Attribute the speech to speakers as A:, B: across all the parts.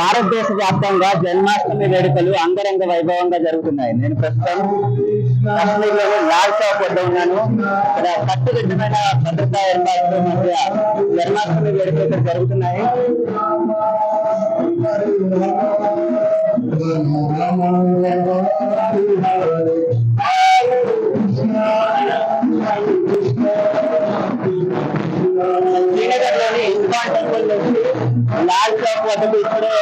A: భారతదేశ వ్యాప్తంగా జన్మాష్టమి వేడుకలు అంగరంగ వైభవంగా జరుగుతున్నాయి. నేను ప్రస్తుతం కాశ్మీర్లోని లాల్ చౌక్ వద్ద ఉన్నాను. ఇక్కడ కట్టుదిట్టమైన భద్రతా ఏర్పాట్ల మధ్య జన్మాష్టమి వేడుకలు ఇక్కడ జరుగుతున్నాయి. ఇస్కాన్ టెంపుల్ లాల్ చౌక్ వద్దకు ఇప్పుడే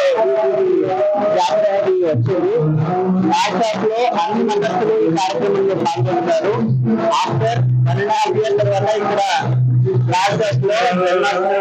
A: జాతర అనేది వచ్చింది లాల్ షాప్లో అన్ని మతస్థులు ఈ కార్యక్రమంలో పాల్గొంటారు. After one and half year తర్వాత ఇక్కడ లాల్ షాప్లో జన్మాష్టమి